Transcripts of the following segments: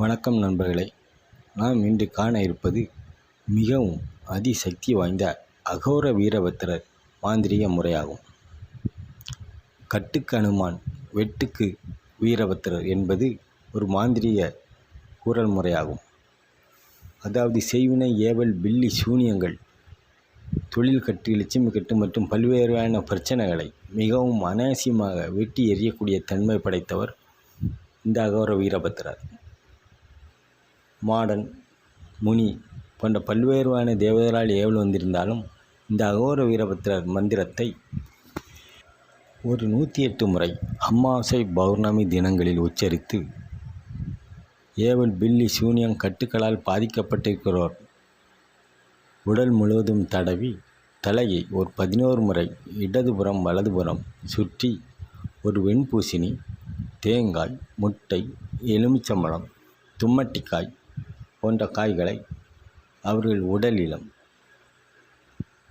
வணக்கம் நண்பர்களே. நாம் இன்று காண இருப்பது மிகவும் அதிசக்தி வாய்ந்த அகோர வீரபத்திரர் மாந்திரிக முறையாகும். கட்டுக்கு அனுமான் வெட்டுக்கு வீரபத்திரர் என்பது ஒரு மாந்திரிய கூறல் முறையாகும். அதாவது செய்வினை ஏவல் பில்லி சூனியங்கள் தொழில் கட்டு லட்சுமி கட்டு மற்றும் பல்வேறான பிரச்சனைகளை மிகவும் அனாவசியமாக வெட்டி எறியக்கூடிய தன்மை படைத்தவர் இந்த அகோர வீரபத்திரர். மாடன் முனி போன்ற பல்வேறுவான தேவதரால் ஏவல் வந்திருந்தாலும் இந்த அகோர வீரபத்திரர் மந்திரத்தை ஒரு நூற்றி எட்டு முறை அமாவாசை பௌர்ணமி தினங்களில் உச்சரித்து ஏவல் பில்லி சூனியம் கட்டுக்களால் பாதிக்கப்பட்டிருக்கிறோர். உடல் முழுவதும் தடவி தலையை ஒரு பதினோரு முறை இடதுபுறம் வலதுபுறம் சுற்றி ஒரு வெண்பூசணி தேங்காய் முட்டை எலுமிச்சம்பழம் தும்மட்டிக்காய் போன்ற காய்களை அவர்கள் உடலிலும்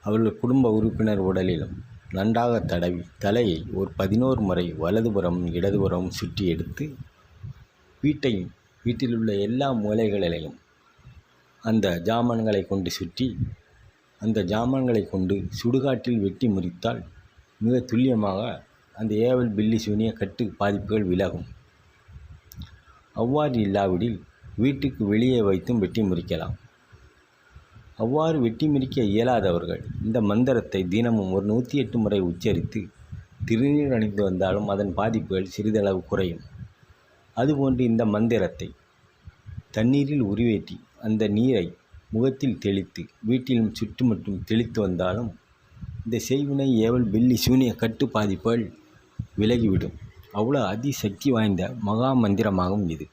அவர்கள் குடும்ப உறுப்பினர் உடலிலும் நன்றாக தடவி தலையை ஒரு பதினோரு முறை வலதுபுறம் இடதுபுறம் சுற்றி எடுத்து வீட்டையும் வீட்டில் உள்ள எல்லா மூலைகளிலையும் அந்த ஜாமான்களை கொண்டு சுற்றி அந்த ஜாமான்களை கொண்டு சுடுகாட்டில் வெட்டி முறித்தால் மிக துல்லியமாக அந்த ஏவல் பில்லி சூனிய கட்டு பாதிப்புகள் விலகும். அவ்வாறு இல்லாவிடில் வீட்டுக்கு வெளியே வைத்தும் வெட்டி முறிக்கலாம். அவ்வாறு வெட்டி முறிக்க இயலாதவர்கள் இந்த மந்திரத்தை தினமும் ஒரு நூற்றி எட்டு முறை உச்சரித்து திருநீர் அணிந்து வந்தாலும் அதன் பாதிப்புகள் சிறிதளவு குறையும். அதுபோன்று இந்த மந்திரத்தை தண்ணீரில் உருவேற்றி அந்த நீரை முகத்தில் தெளித்து வீட்டிலும் சுற்றுமட்டும் தெளித்து வந்தாலும் இந்த செய்வினை ஏவல் வெள்ளி சூனிய கட்டு பாதிப்புகள் விலகிவிடும். அவ்வளோ அதிசக்தி வாய்ந்த மகா மந்திரமாகும் இது.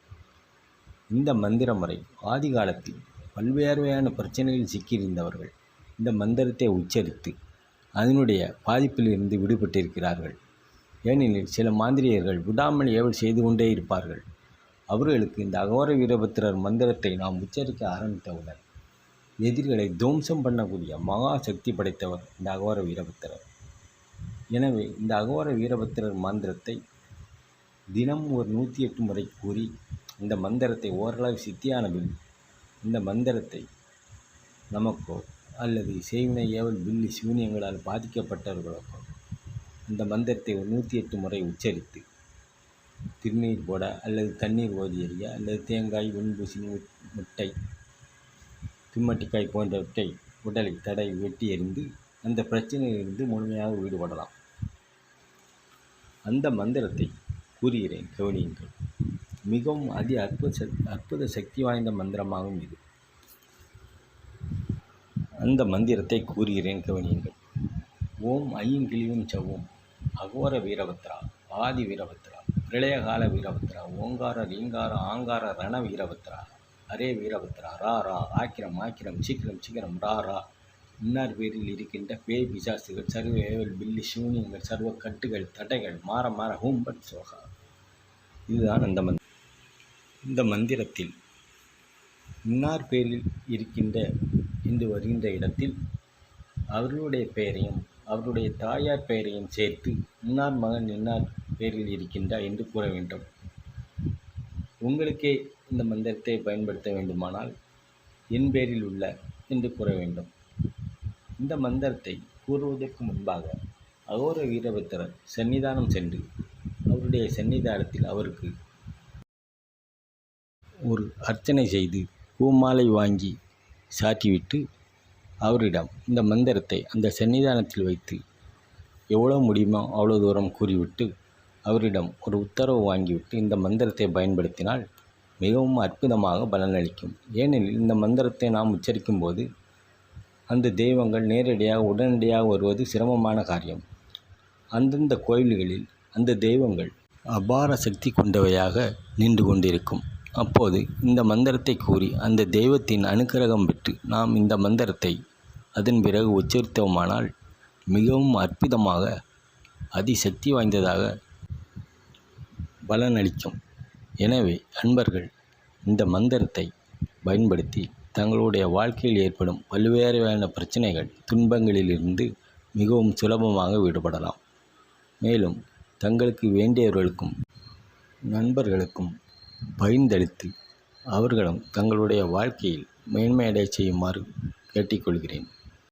இந்த மந்திர முறை ஆதி காலத்தில் பல்வேறு வகையான பிரச்சனைகளில் சிக்கியிருந்தவர்கள் இந்த மந்திரத்தை உச்சரித்து அதனுடைய பாதிப்பிலிருந்து விடுபட்டிருக்கிறார்கள். ஏனெனில் சில மாந்திரியர்கள் விடாமல் ஏவல் செய்து கொண்டே இருப்பார்கள். அவர்களுக்கு இந்த அகோர வீரபத்திரர் மந்திரத்தை நாம் உச்சரிக்க ஆரம்பித்தவுடன் எதிரிகளை துவம்சம் பண்ணக்கூடிய மகா சக்தி படைத்தவர் இந்த அகோர வீரபத்திரர். எனவே இந்த அகோர வீரபத்திரர் மந்திரத்தை தினம் ஒரு நூற்றி எட்டு முறை கூறி இந்த மந்திரத்தை ஓரளவு சித்தியானபின் இந்த மந்திரத்தை நமக்கோ அல்லது செய்வினை ஏவல் பில்லி சூனியங்களால் பாதிக்கப்பட்டவர்களுக்கோ இந்த மந்திரத்தை ஒரு நூற்றி எட்டு முறை உச்சரித்து திருநீர் போட அல்லது தண்ணீர் ஓதி எறிய அல்லது தேங்காய் வெண்பூசணி முட்டை திம்மட்டிக்காய் போன்றவற்றை உடலை தடை வெட்டி எறிந்து அந்த பிரச்சனையிலிருந்து முழுமையாக ஈடுபடலாம் அந்த மந்திரத்தை கூறுகிறேன் கவனியுங்கள். மிகவும் அதி அற்புத அற்புத சக்தி வாய்ந்த மந்திரமாகும் இது. அந்த மந்திரத்தை கூறுகிறேன் கவனியுங்கள். ஓம் ஐயும் கிளியும் சவும். அகோர வீரபத்ரா ஆதி வீரபத்ரா பிரளயகால வீரபத்ரா ஓங்கார ரீங்கார ஆங்கார ரண வீரபத்ரா அரே வீரபத்ரா ரா ரா ஆக்கிரம் ஆக்கிரம் சீக்கிரம் சீக்கிரம் ரா ரா. இன்னார் பேரில் இருக்கின்ற பேய் பிசாசுகள் சர்வ ஏவல் பில்லி சூனியங்கள் சர்வ கட்டுகள் தடைகள் மாற மாற ஹூம்பட் சோகா. இதுதான் அந்த மந்திரம். இந்த மந்திரத்தில் இன்னார் பேரில் இருக்கின்ற இன்று வருகின்ற இடத்தில் அவர்களுடைய பெயரையும் அவருடைய தாயார் பெயரையும் சேர்த்து இன்னார் மகன் இன்னார் பேரில் இருக்கின்றா என்று கூற வேண்டும். உங்களுக்கே இந்த மந்திரத்தை பயன்படுத்த வேண்டுமானால் என் பேரில் உள்ள என்று கூற வேண்டும். இந்த மந்திரத்தை கூறுவதற்கு முன்பாக அகோர வீரபத்திரர் சன்னிதானம் சென்று அவருடைய சன்னிதானத்தில் அவருக்கு ஒரு அர்ச்சனை செய்து பூமாலை வாங்கி சாற்றிவிட்டு அவரிடம் இந்த மந்திரத்தை அந்த சன்னிதானத்தில் வைத்து எவ்வளோ முடியுமோ அவ்வளோ தூரம் கூறிவிட்டு அவரிடம் ஒரு உத்தரவு வாங்கிவிட்டு இந்த மந்திரத்தை பயன்படுத்தினால் மிகவும் அற்புதமாக பலனளிக்கும். ஏனெனில் இந்த மந்திரத்தை நாம் உச்சரிக்கும் போது அந்த தெய்வங்கள் நேரடியாக உடனடியாக வருவது சிரமமான காரியம். அந்தந்த கோயில்களில் அந்த தெய்வங்கள் அபார சக்தி கொண்டவையாக நின்று கொண்டிருக்கும். அப்போது இந்த மந்திரத்தை கூறி அந்த தெய்வத்தின் அனுக்கிரகம் பெற்று நாம் இந்த மந்திரத்தை அதன் பிறகு உச்சரித்தோமானால் மிகவும் அற்புதமாக அதிசக்தி வாய்ந்ததாக பலனளிக்கும். எனவே அன்பர்கள் இந்த மந்திரத்தை பயன்படுத்தி தங்களுடைய வாழ்க்கையில் ஏற்படும் பல்வேறு பிரச்சனைகள் துன்பங்களிலிருந்து மிகவும் சுலபமாக விடுபடலாம். மேலும் தங்களுக்கு வேண்டியவர்களுக்கும் நண்பர்களுக்கும் பகிர்ந்தளித்து அவர்களும் தங்களுடைய வாழ்க்கையில் மேன்மையடைய செய்யுமாறு கேட்டுக்கொள்கிறேன்.